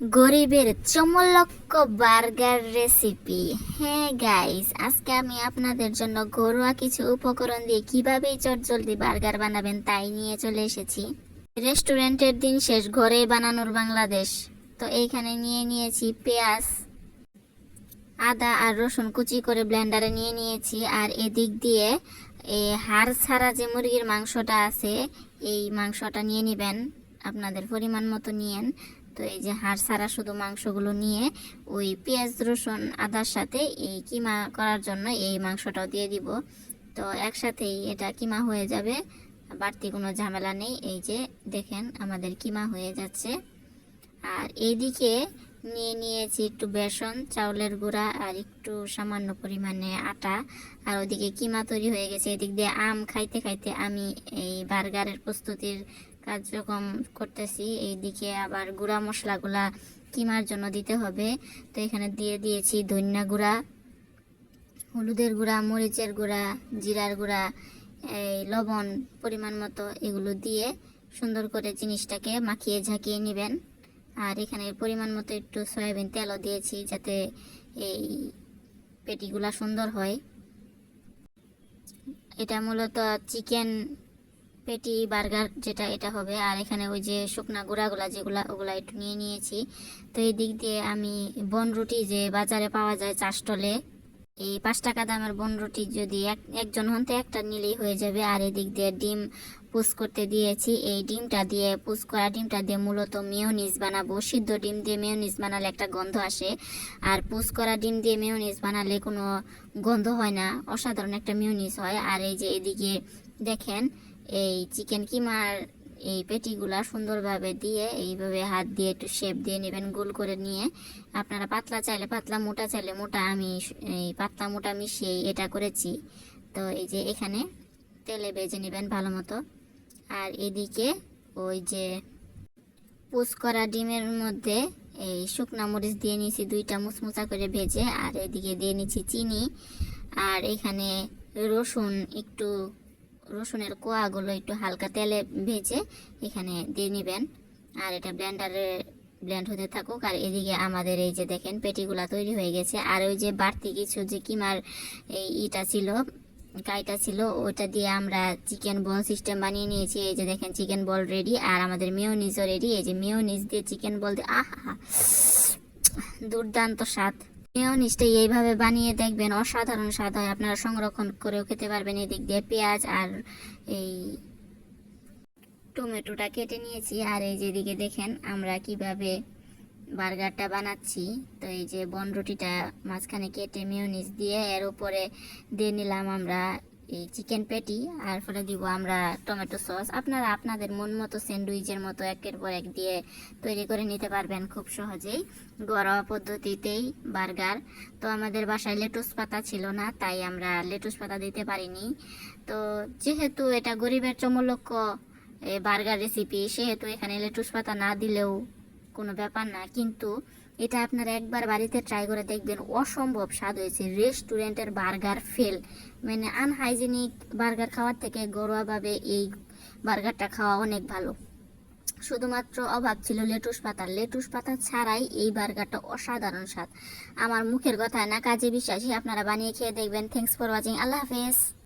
গরিবের চমলক্ক burger recipe হ্যাঁ গাইস আজকে আমি আপনাদের জন্য ঘরোয়া কিছু উপকরণ দিয়ে কীভাবে চটজলদি বার্গার বানাবেন তাই নিয়ে চলে এসেছি। রেস্টুরেন্টের দিন শেষ ঘরে বানানোর বাংলাদেশ। তো এইখানে নিয়ে নিয়েছি পেঁয়াজ, আদা আর রসুন কুচি করে ব্লেন্ডারে নিয়ে নিয়েছি। আর এদিক দিয়ে এই হাড় ছাড়া যে মুরগির মাংসটা আছে, এই মাংসটা নিয়ে নেবেন। আপনাদের পরিমাণ মতো নিয়েন। তো এই যে হাড় ছাড়া শুধু মাংসগুলো নিয়ে ওই পেঁয়াজ, রসুন, আদার সাথে এই কিমা করার জন্য এই মাংসটাও দিয়ে দিব। তো একসাথেই এটা কিমা হয়ে যাবে, বাড়তি কোনো ঝামেলা নেই। এই যে দেখেন আমাদের কিমা হয়ে যাচ্ছে। আর এইদিকে নিয়ে নিয়েছি একটু বেসন, চাউলের গুঁড়া আর একটু সামান্য পরিমাণে আটা। আর ওদিকে কিমা তৈরি হয়ে গেছে। এদিক দিয়ে আম খাইতে খাইতে আমি এই বার্গারের প্রস্তুতির কার্যক্রম করতেছি। এইদিকে আবার গুঁড়া মশলাগুলা কিমার জন্য দিতে হবে। তো এখানে দিয়ে দিয়েছি ধনিয়া গুঁড়া, হলুদের গুঁড়া, মরিচের গুঁড়া, জিরার গুঁড়া, এই লবণ পরিমাণ মতো এগুলো দিয়ে সুন্দর করে জিনিসটাকে মাখিয়ে ঝাঁকিয়ে নেবেন। আর এখানে পরিমাণ মতো একটু সয়াবিন তেলও দিয়েছি যাতে এই পেটিগুলা সুন্দর হয়। এটা মূলত চিকেন পেটি, বার্গার যেটা, এটা হবে। আর এখানে ওই যে শুকনা গুঁড়াগুলা যেগুলা, ওগুলা একটু নিয়ে নিয়েছি। তো এই দিক দিয়ে আমি বনরুটি যে বাজারে পাওয়া যায় চাষটলে এই পাঁচ টাকা দামের বনরুটি যদি এক, একজন হন তো একটা নিলেই হয়ে যাবে। আর এদিক দিয়ে ডিম পুষ করতে দিয়েছি। এই ডিমটা দিয়ে পুষ করা ডিমটা দিয়ে মূলত মেয়োনিজ বানাবো। সিদ্ধ ডিম দিয়ে মেয়োনিজ বানালে একটা গন্ধ আসে। আর পুষ করা ডিম দিয়ে মেয়োনিজ বানালে কোনো গন্ধ হয় না। অসাধারণ একটা মেয়োনিজ হয়। আর এই যে এদিকে দেখেন এই চিকেন কিমার এই পেটিগুলা সুন্দরভাবে দিয়ে, এইভাবে হাত দিয়ে একটু শেপ দিয়ে নেবেন, গোল করে নিয়ে। আপনারা পাতলা চাইলে পাতলা, মোটা চাইলে মোটা, আমি এই পাতলা, মোটা মিশিয়ে এটা করেছি। তো এই যে এখানে তেলে ভেজে নেবেন ভালো মতো। আর এদিকে ওই যে পোস করা ডিমের মধ্যে এই শুকনা মরিচ দিয়ে নিয়েছি, দুইটা মুচমুচা করে ভেজে, আর এদিকে দিয়ে নিচ্ছি চিনি। আর এখানে রসুন একটু রসুনের কোয়াগুলো একটু হালকা তেলে ভেজে এখানে দিয়ে নেবেন। আর এটা ব্লেন্ডারে ব্লেন্ড হতে থাকুক। আর এদিকে আমাদের এই যে দেখেন পেটিগুলা তৈরি হয়ে গেছে। আর ওই যে বাড়তি কিছু যে কিমার এই ইটা ছিল, কাইটা ছিল ওটা দিয়ে আমরা চিকেন বল সিস্টেম বানিয়ে নিয়েছি। এই যে দেখেন চিকেন বল রেডি। আর আমাদের মেয়োনিজও রেডি। এই যে মেয়োনিজ দিয়ে চিকেন বল দিয়ে, আহা, দুর্দান্ত স্বাদ। মেয়োনিজটা এইভাবে বানিয়ে দেখবেন। অসাধারণ স্বাদ হয়। আপনারা সংরক্ষণ করেও খেতে পারবেন এদিক দিয়ে পেঁয়াজ আর এই টমেটোটা কেটে নিয়েছি। আর এই যেদিকে দেখেন আমরা কীভাবে বার্গারটা বানাচ্ছি। তো এই যে বনরুটিটা মাঝখানে কেটে মিউনিস দিয়ে এর উপরে দিয়ে নিলাম আমরা এই চিকেন পেটি আর পরে দিব আমরা টমেটো সস আপনারা আপনাদের মন মতো স্যান্ডউইচের মতো একের পর এক দিয়ে তৈরি করে নিতে পারবেন খুব সহজেই। ঘরোয়া পদ্ধতিতেই বার্গার। তো আমাদের বাসায় লেটুস পাতা ছিল না, তাই আমরা লেটুস পাতা দিতে পারিনি। তো যেহেতু এটা গরিবের চমলক্ষ বার্গার রেসিপি সেহেতু এখানে লেটুস পাতা না দিলেও কোনো ব্যাপার না। কিন্তু এটা আপনারা একবার বাড়িতে ট্রাই করে দেখবেন, অসম্ভব স্বাদ হয়েছে। রেস্টুরেন্টের বার্গার ফেল মানে আনহাইজেনিক বার্গার খাওয়ার থেকে ঘরোয়াভাবে এই বার্গারটা খাওয়া অনেক ভালো। শুধুমাত্র অভাব ছিল লেটুস পাতা। লেটুস পাতা ছাড়াই এই বার্গারটা অসাধারণ স্বাদ। আমার মুখের কথা না, কাজে বিশ্বাসী। আপনারা বানিয়ে খেয়ে দেখবেন। থ্যাংকস ফর ওয়াচিং আল্লাহ হাফেজ।